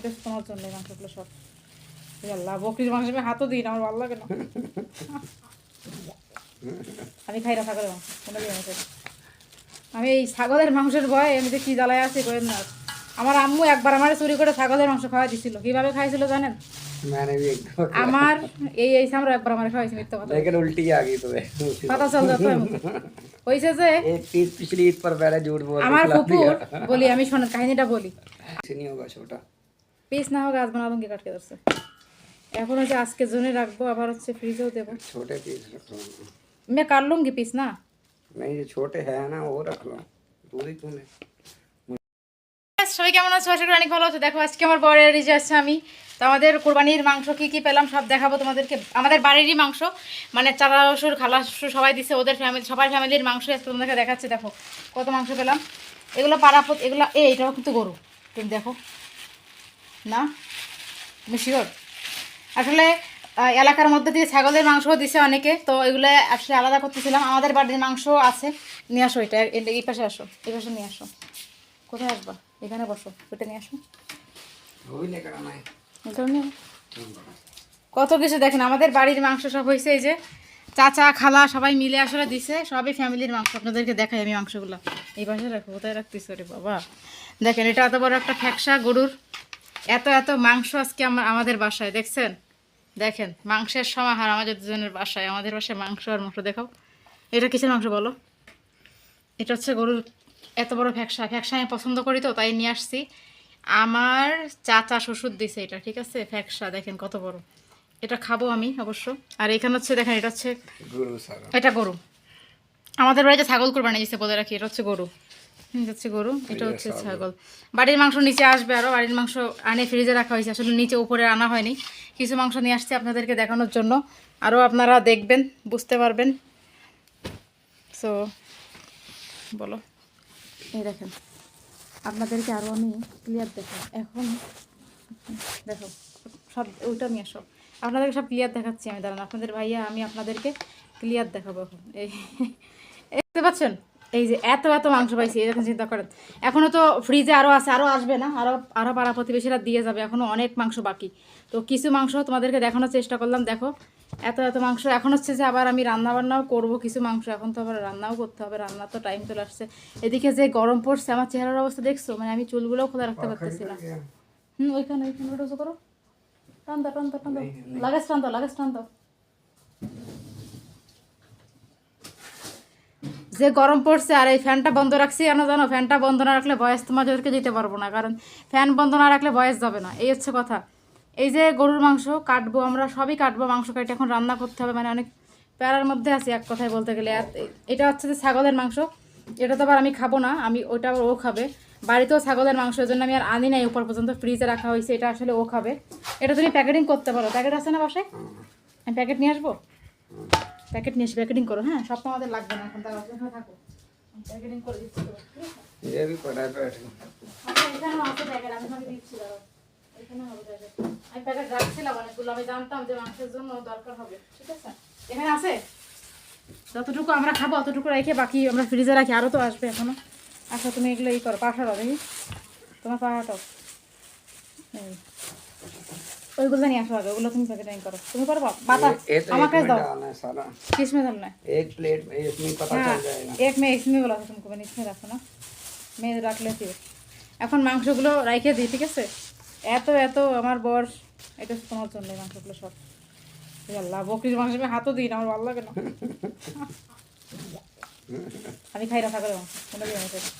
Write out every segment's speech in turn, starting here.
এটা হচ্ছে তোমার জন্য এই মাংসগুলো সব এই আল্লাহ বকরির মাংস আমি হাতও দিই না আমার ভালো লাগে না আমি খাই না ছাগলের মাংস কোনো দিন আমি খাই না। আমি এই ছাগলের মাংসের ভয়ে আমি যে কি জ্বালায় আছি করেন না আমার আম্মু একবার আমার চুরি করে ছাগলের মাংস খাওয়া দিছিল কিভাবে খাইছিল জানেন मैंने भी एक दो আমার এই এই সামরা একবার আমার খাওয়াইছে মিথ্যা কথা लेकिन उल्टी आ गई तुम्हें পাতা চল যাতো হয়েছে যে एक चीज पिछली ईद पर मैंने झूठ बोल के আমার खिला কুকুর दिया বলি আমি শোনেন কাহিনীটা বলি ऐसे नहीं होगा छोटा পিস না হোক আজ বানাবো কি কাটকে ধরছে এখন হচ্ছে আজকে জন্য রাখবো আবার হচ্ছে ফ্রিজেও দেবো छोटे पीस रख लो मैं कर लूंगी पीस ना नहीं जो छोटे हैं ना वो रख लो पूरी तूने সবাই কেমন আছো আশা করি অনেক ভালো আছো দেখো আজকে আমার বরের রিজে আছে আমি তো আমাদের কোরবানির মাংস কি কি পেলাম সব দেখাবো তোমাদেরকে আমাদের বাড়িরই মাংস মানে চারা শ্বশুর খালা শ্বশুর সবাই দিছে ওদের ফ্যামিলি সবার ফ্যামিলির মাংস আজকে তোমাদেরকে দেখাচ্ছি দেখো কত মাংস পেলাম এগুলো পাড়াপত এগুলো এ এটাও কিন্তু গরু তুমি দেখো না? তুমি শিওর আসলে এলাকার মধ্যে দিয়ে ছাগলের মাংসও দিছে অনেকে তো এগুলো আসলে আলাদা করতেছিলাম। আমাদের বাড়ির মাংস আছে। নিয়ে আসো এটা এই পাশে আসো এই পাশে নিয়ে আসো। কোথায় আসবা? এখানে বসো ওইটা নিয়ে আসো। কত কিছু দেখেন আমাদের বাড়ির মাংস সব হয়েছে এই যে চাচা খালা সবাই মিলে আসলে দিছে সবই ফ্যামিলির মাংস। আপনাদেরকে দেখাই আমি মাংসগুলো। এই পাশে রাখো কোথায় রাখতেছি বাবা? দেখেন এটা এত বড় একটা ফ্যাকসা গরুর এত এত মাংস আজকে আমার আমাদের বাসায় দেখছেন? দেখেন মাংসের সমাহার আমাদের দুজনের বাসায় আমাদের বাসায় মাংস আর মাংস দেখাও। এটা কিসের মাংস বলো? এটা হচ্ছে গরুর এত বড় ফ্যাকসা। ফ্যাকসা আমি পছন্দ করি তো তাই নিয়ে আসছি। আমার চাচা শ্বশুর দিছে এটা ঠিক আছে? ফ্যাকসা দেখেন কত বড়। এটা খাব আমি অবশ্য। আর এখানে হচ্ছে দেখেন এটা হচ্ছে এটা গরু। আমাদের বাড়িতে ছাগল কোরবানি দিচ্ছে বলে রাখি এটা হচ্ছে গরু। হচ্ছে গরু এটা হচ্ছে ছাগল বাড়ির মাংস নিচে আসবে আরও বাড়ির মাংস আনে ফ্রিজে রাখা হয়েছে আসলে নিচে উপরে আনা হয়নি কিছু মাংস নিয়ে আসছে আপনাদেরকে দেখানোর জন্য আরও আপনারা দেখবেন বুঝতে পারবেন সো বলো এই দেখেন আপনাদেরকে আরও আমি ক্লিয়ার দেখো এখন দেখো সব ওইটা নিয়ে আসো আপনাদেরকে সব ক্লিয়ার দেখাচ্ছি আমি দাঁড়ান আপনাদের ভাইয়া আমি আপনাদেরকে ক্লিয়ার দেখাবো এখন এই এই দেখতে পাচ্ছেন এই যে এত এত মাংস পাইছি এরকম চিন্তা করেন। এখনও তো ফ্রিজে আরও আছে আরও আসবে না আরও আরও পাড়া প্রতিবেশীরা দিয়ে যাবে এখনও অনেক মাংস বাকি। তো কিছু মাংস তোমাদেরকে দেখানোর চেষ্টা করলাম দেখো। এত এত মাংস এখন হচ্ছে যে আবার আমি রান্না বান্নাও করব কিছু মাংস এখন তো আবার রান্নাও করতে হবে রান্না তো টাইম চলে আসছে। এদিকে যে গরম পড়ছে আমার চেহারার অবস্থা দেখছ? মানে আমি চুলগুলোও খোলা রাখতে পারতেছি না। হুম ওইখানে ওইখানে ওটা করো। টান দাও টান দাও টান দাও। লাগেজ টান দাও লাগেজ টান দাও। যে গরম পড়ছে আর এই ফ্যানটা বন্ধ রাখছি কেন জানো? ফ্যানটা বন্ধ না রাখলে বয়স তোমাদেরকে দিতে পারব না, কারণ ফ্যান বন্ধ না রাখলে বয়স যাবে না। এই হচ্ছে কথা। এই যে গরুর মাংস কাটবো, আমরা সবই কাটবো মাংস কাটে এখন রান্না করতে হবে মানে অনেক প্যারার মধ্যে আছি এক কথায় বলতে গেলে। আর এটা হচ্ছে যে ছাগলের মাংস, এটা তো আবার আমি খাব না, আমি ওইটা আবার ও খাবে। বাড়িতেও ছাগলের মাংস এর জন্য আমি আর আনি নাই, উপর পর্যন্ত ফ্রিজে রাখা হয়েছে, এটা আসলে ও খাবে। এটা তুমি প্যাকেটিং করতে পারো। প্যাকেট আছে না বাসায়? আমি প্যাকেট নিয়ে আসব? প্যাকেট নিয়ে এসে প্যাকেটিং করো হ্যাঁ? সব আমাদের লাগবে না এখন তাহলে থাকো। প্যাকেটিং করে দিচ্ছি আচ্ছা, এখানেও আছে প্যাকেট আমি তোমাকে দিচ্ছি দাঁড়াও। এখানে হবে প্যাকেট। আমি প্যাকেট রাখছিলাম অনেকগুলো আমি জানতাম যে মাংসের জন্য দরকার হবে ঠিক আছে? এখানে আছে? যতটুকু আমরা খাব অতটুকু রেখে বাকি আমরা ফ্রিজে রাখি আরও তো আসবে এখনও আচ্ছা তুমি এগুলো ই করো পাঠাও দেখি। তোমার পাঠাও। এই। ওইগুলো নিয়ে আসো আগে ওগুলো তুমি প্যাকেটিং করো তুমি করো বাতা ये तो एक আমাকে में দাও डालना है सारा किसमें डालना है एक प्लेट में इसमें पता हाँ, चल जाएगा एक में इसमें बोला था तुमको मैंने इसमें रखो ना मैं रख लेती हूँ এখন মাংসগুলো রাইখে দিই ঠিক আছে এত এত আমার বর এটা হচ্ছে তোমার জন্য এই মাংসগুলো সব এই আল্লাহ বকরির মাংস আমি হাতও দিই না আমার ভালো লাগে না আমি খাই না ছাগলের মাংস কোনো দিন আমি খাই না।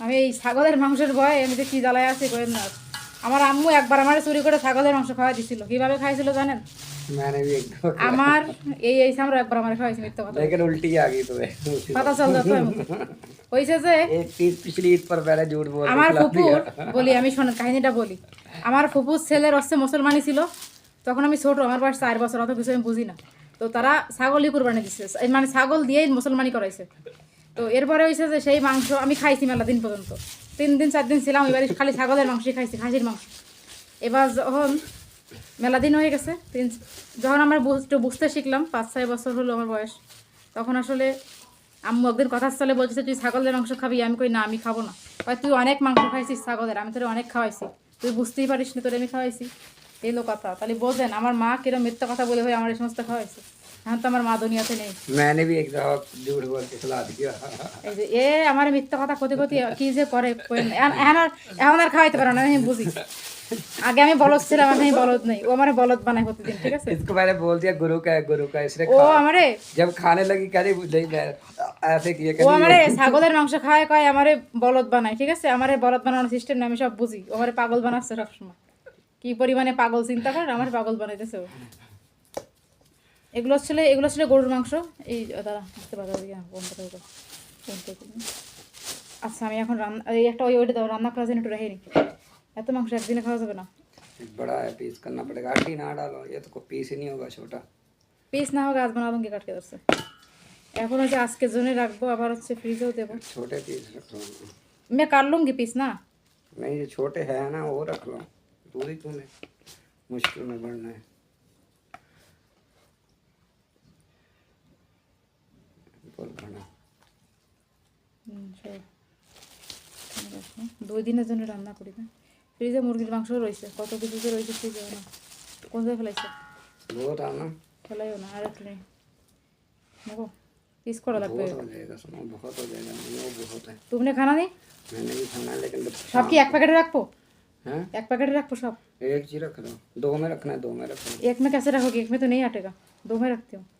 আমি এই ছাগলের মাংসের ভয়ে আমি যে কি জ্বালায় আছি করেন না আমার আম্মু একবার আমার চুরি করে ছাগলের মাংস খাওয়া দিছিল কিভাবে খাইছিল জানেন मैंने भी एक दो আমার এই এই সামরা একবার আমার খাওয়াইছে মিথ্যা কথা लेकिन उल्टी आ गई तुम्हें পাতা চল যাতো হয়েছে যে एक चीज पिछली ईद पर मैंने झूठ बोल के আমার खिला ফুপুর दिया বলি আমি শোনেন কাহিনীটা বলি আমার ফুপুর ছেলের হচ্ছে মুসলমানি ছিল তখন আমি ছোট আমার বয়স চার বছর অত কিছু আমি বুঝি না তো তারা ছাগলই কুরবানি দিচ্ছে এই মানে ছাগল দিয়েই মুসলমানি করাইছে তো এরপরে হয়েছে যে সেই মাংস আমি খাইছি মেলা দিন পর্যন্ত। তিন দিন, চার দিন ছিলাম, এবারে খালি ছাগলের মাংসই খাইছি, খাসির মাংস। এবার যখন মেলা দিন হয়ে গেছে, তিন, যখন আমরা একটু বুঝতে শিখলাম, পাঁচ, ছয় বছর হলো আমার বয়স, তখন আসলে আম্মু একদিন কথা চলে বলছে, তুই ছাগলের মাংস খাবি? আমি কই, না, আমি খাব না। কয়, তুই অনেক মাংস খাইছিস ছাগলের, আমি তোর অনেক খাওয়াইছি। তুই বুঝতেই পারিস না তোর আমি খাওয়াইছি। এলো কথা তাহলে বোঝেন, আমার মা কিরম মিথ্যা কথা বলে হয়ে আমার এই সমস্ত খাওয়াইছে। এখন তো আমার মা দুনিয়াতে নেই मैंने भी एक दफा झूठ बोल के खिला दिया এই যে এ আমার মিথ্যা কথা ক্ষতি ক্ষতি কি যে করে কই না। এখন এখন আর- এখন আর খাওয়াইতে পারে না আমি বুঝি আগে আমি বলদ ছিলাম এখন আমি বলদ নেই ও আমার বলদ বানায় প্রতিদিন ঠিক আছে इसको मैंने बोल दिया गुरु का है गुरु का है। इसने ও खा আমারে जब खाने लगी कह रही नहीं मैं ऐसे किया ও कह আমারে ছাগলের মাংস খাওয়ায় কয় আমারে বলদ বানায় ঠিক আছে আমারে বলদ বানানোর সিস্টেম না আমি সব বুঝি ও আমারে পাগল বানাচ্ছে সবসময় কি পরিমাণে পাগল চিন্তা করে আমার পাগল বানাইতেছে ও এগুলো ছিল এগুলো ছিল গরুর মাংস এই দাদা আসতে পারো বন্ধ করে দাও বন্ধ করে দাও। আচ্ছা আমি এখন রান্না এই একটা ওই ওইটা দাও রান্না করার জন্য একটু রেখে নিই এত মাংস একদিনে খাওয়া যাবে না बड़ा है पीस करना पड़ेगा हड्डी ना डालो ये तो कोई पीस ही नहीं होगा छोटा পিস না হোক আজ বানাবো কি কাটকে ধরছে এখন হচ্ছে আজকের জন্য রাখবো আবার হচ্ছে ফ্রিজেও দেবো छोटे पीस रख लो मैं कर लूँगी पीस ना नहीं ये छोटे है ना वो रख लो दूरी तूने मुश्किल में बढ़ना है बोल खाना হুম, সব ঠিক আছে। দুই দিনের জন্য রান্না করি না ফ্রিজে মুরগির মাংস রয়েছে কত কিছু যে রয়েছে ফ্রিজে না কোন জায়গায় ফেলাইছে बहुत आना ফেলাইও না আর একটু নেই দেখো পিস করা লাগবে बहुत हो जाएगा सुनो बहुत हो जाएगा नहीं वो बहुत है तुमने खाना नहीं मैंने भी खाना है लेकिन সব কি এক প্যাকেটে রাখবো हैं এক প্যাকেটে রাখবো सब एक चीज रख दो दो में रखना है दो में रखना एक में कैसे रखोगे एक में तो नहीं हटेगा दो में रखती हूँ नहीं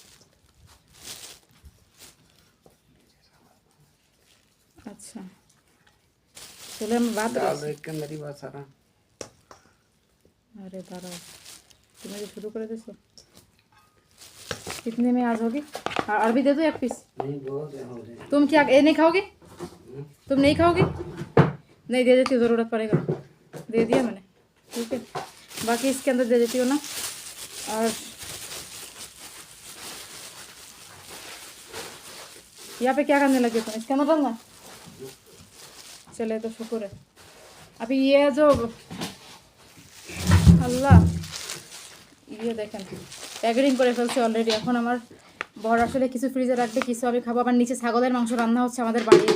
अच्छा। चलो हम बात डाल इसके सारा। अरे बारा। तुम्हें तो शुरू कर दो कितने में आज होगी? हाँ, और भी दे दो एक पीस नहीं तुम क्या ये नहीं खाओगे? हम्म। तुम नहीं खाओगे? नहीं दे देती ज़रूरत पड़ेगा। दे दिया मैंने। ठीक है। बाकी इसके अंदर दे देती हो ना। और यहाँ पे क्या करने लगे तुम? इसके अंदर डालना चले तो शुक्र है अभी ये जो আল্লাহ ইয়ে দেখেন প্যাকেটিং করে ফেলছে অলরেডি এখন আমার বড় আসলে কিছু ফ্রিজে রাখবে কিছু আমি খাবো আবার নিচে ছাগলের মাংস রান্না হচ্ছে আমাদের বাড়ি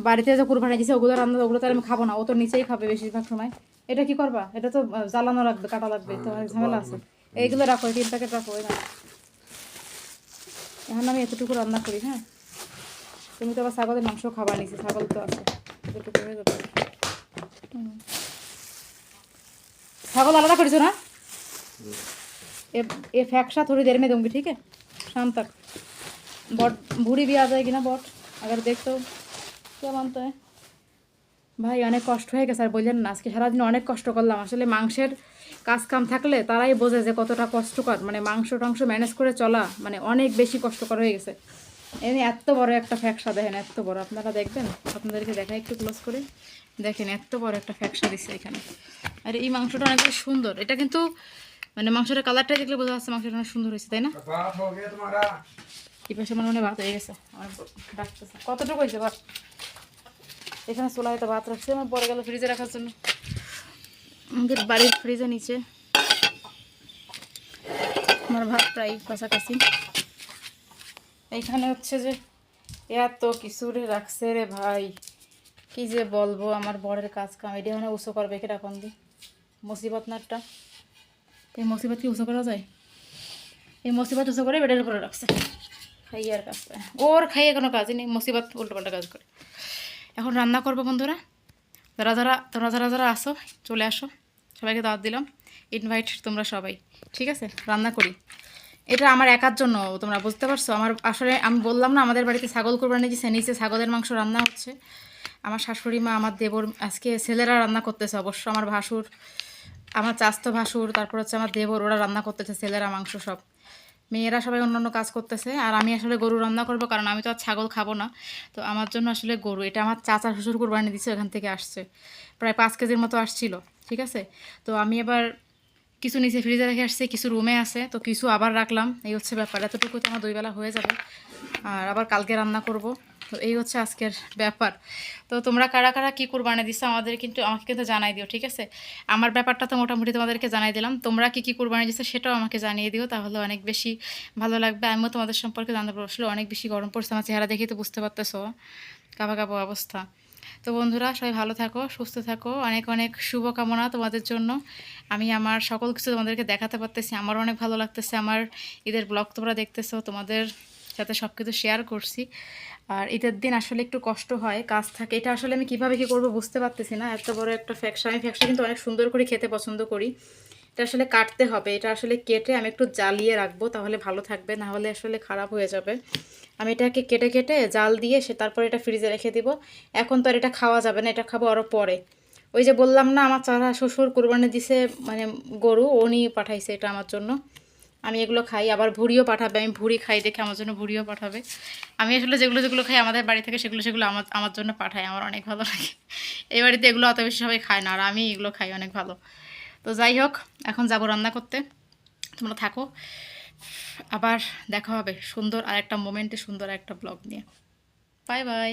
বাড়িতে যে কুরবানি দিয়েছে ওগুলো রান্না ওগুলো তো আর আমি খাবো না ও তো নিচেই খাবে বেশিরভাগ সময় এটা কি করবা এটা তো আহ, জ্বালানো লাগবে কাটা লাগবে তো অনেক ঝামেলা আছে এইগুলো রাখো এই তিন প্যাকেট রাখো ওই না এখন আমি এতটুকু রান্না করি হ্যাঁ তুমি তো আবার ছাগলের মাংস খাবার নিচে ছাগল তো আছে এতটুকু হয়ে যাবে হুম। ছাগল আলাদা করেছো ना ये ये फैक्शा थोड़ी देर में दूंगी ठीक है शाम तक बॉट बूढ़ी भी आ जाएगी ना बॉट अगर देख तो क्या मानता है ভাই অনেক কষ্ট হয়ে গেছে আর বললেন না আজকে সারাদিন অনেক কষ্ট করলাম আসলে মাংসের কাজ কাম থাকলে তারাই বোঝে যে কতটা কষ্টকর মানে মাংস টাংস ম্যানেজ করে চলা মানে অনেক বেশি কষ্টকর হয়ে গেছে এই এত বড় একটা ফ্যাকসা দেখেন এত বড়। আপনারা দেখবেন? আপনাদেরকে দেখাই একটু ক্লোজ করে। দেখেন এত বড় একটা ফ্যাকসা দিচ্ছে এখানে। আর এই মাংসটা অনেক সুন্দর। এটা কিন্তু মানে মাংসটার কালারটা দেখলে বোঝা যাচ্ছে মাংসটা অনেক সুন্দর হয়েছে তাই না? এই পাশে আমার মনে ভাত হয়ে গেছে। আমার ডাকতেছে। কতটুকু হয়েছে ভাত? এখানে চোলা হয়তো ভাত রাখছে। আমার পরে গেল ফ্রিজে রাখার জন্য। আমাদের বাড়ির ফ্রিজে নিচে। আমার ভাত প্রায় কাছাকাছি। এইখানে হচ্ছে যে এত কিছু রাখছে রে ভাই। কি যে বলব, আমার বরের কাজ কাম। এটা মানে উঁচু করবে কেটা কোন দি। মুসিবত নাটটা এই মুসিবত কি উঁচু করা যায়? এই মুসিবত উঁচু করে বেডের উপরে রাখছে। খাইয়ে আর কাজ। ওর খাইয়ে কোনো কাজই নেই, মুসিবত উল্টোপাল্টা কাজ করে। এখন রান্না করব বন্ধুরা। যারা যারা, তোমরা যারা যারা আসো, চলে আসো। সবাইকে দাওয়াত দিলাম। ইনভাইট তোমরা সবাই। ঠিক আছে? রান্না করি। এটা আমার একার জন্য, তোমরা বুঝতে পারছ? আমার আসলে আমি বললাম না, আমাদের বাড়িতে ছাগল কোরবানি দিচ্ছে নিচে ছাগলের মাংস রান্না হচ্ছে। আমার শাশুড়ি মা, আমার দেবর, আজকে ছেলেরা রান্না করতেছে অবশ্য, আমার ভাসুর, আমার চাস্তো ভাসুর, তারপর হচ্ছে আমার দেবর, ওরা রান্না করতেছে, ছেলেরা মাংস সব। মেয়েরা সবাই অন্যান্য কাজ করতেছে, আর আমি আসলে গরু রান্না করব, কারণ আমি তো আর ছাগল খাব না। তো আমার জন্য আসলে গরু, এটা আমার চাচা শ্বশুর কোরবানি দিচ্ছে ওখান থেকে আসছে। প্রায় পাঁচ কেজির মতো আসছিল, ঠিক আছে? তো আমি এবার কিছু নিচে ফ্রিজে রেখে আসছে, কিছু রুমে আছে, তো কিছু আবার রাখলাম। এই হচ্ছে ব্যাপার, এতটুকু তো আমার দুই বেলা হয়ে যাবে। আর আবার কালকে রান্না করব। তো এই হচ্ছে আজকের ব্যাপার। তো তোমরা কারা কারা কী কোরবানি দিচ্ছ আমাদের কিন্তু, আমাকে কিন্তু জানাই দিও, ঠিক আছে? আমার ব্যাপারটা তো মোটামুটি তোমাদেরকে জানাই দিলাম। তোমরা কী কী কোরবানি দিচ্ছ সেটাও আমাকে জানিয়ে দিও, তাহলে অনেক বেশি ভালো লাগবে। আমিও তোমাদের সম্পর্কে জানতে পারব। অনেক বেশি গরম পড়ছে, আমার চেহারা দেখেই তো বুঝতে পারতেছো। কাবা কাবা অবস্থা। তো বন্ধুরা, সবাই ভালো থাকো, সুস্থ থাকো। অনেক অনেক শুভকামনা তোমাদের জন্য। আমি আমার সকল কিছু তোমাদেরকে দেখাতে পারতেছি। আমারও অনেক ভালো লাগতেছে। আমার ঈদের ব্লগ তোমরা দেখতেছো, তোমাদের সাথে সব কিছু শেয়ার করছি। আর ঈদের দিন আসলে একটু কষ্ট হয়, কাজ থাকে। এটা আসলে আমি কীভাবে কি করব বুঝতে পারতেছি না। এত বড় একটা ফ্যাকশা আমি ফ্যাকশা কিন্তু অনেক সুন্দর করে খেতে পছন্দ করি। এটা আসলে কাটতে হবে। এটা আসলে কেটে আমি একটু জ্বালিয়ে রাখব, তাহলে ভালো থাকবে, না হলে আসলে খারাপ হয়ে যাবে। আমি এটাকে কেটে কেটে জাল দিয়ে সে তারপরে এটা ফ্রিজে রেখে দিব। এখন তো আর এটা খাওয়া যাবে না, এটা খাব আরও পরে। ওই যে বললাম না, আমার চারা শ্বশুর কোরবানি দিছে মানে গরু উনি পাঠাইছে এটা আমার জন্য। আমি এগুলো খাই, আবার ভুড়িও পাঠাবে, আমি ভুড়ি খাই দেখে আমার জন্য ভুড়িও পাঠাবে। আমি আসলে যেগুলো যেগুলো খাই আমাদের বাড়ি থেকে, সেগুলো সেগুলো আমার আমার জন্য পাঠায়, আমার অনেক ভালো লাগে। এই বাড়িতে এগুলো অত বেশি সবাই খায় না, আর আমি এগুলো খাই অনেক ভালো। তো যাই হোক, এখন যাব রান্না করতে। তোমরা থাকো। আবার দেখা হবে সুন্দর আর একটা মোমেন্টে সুন্দর একটা ব্লগ নিয়ে। Bye bye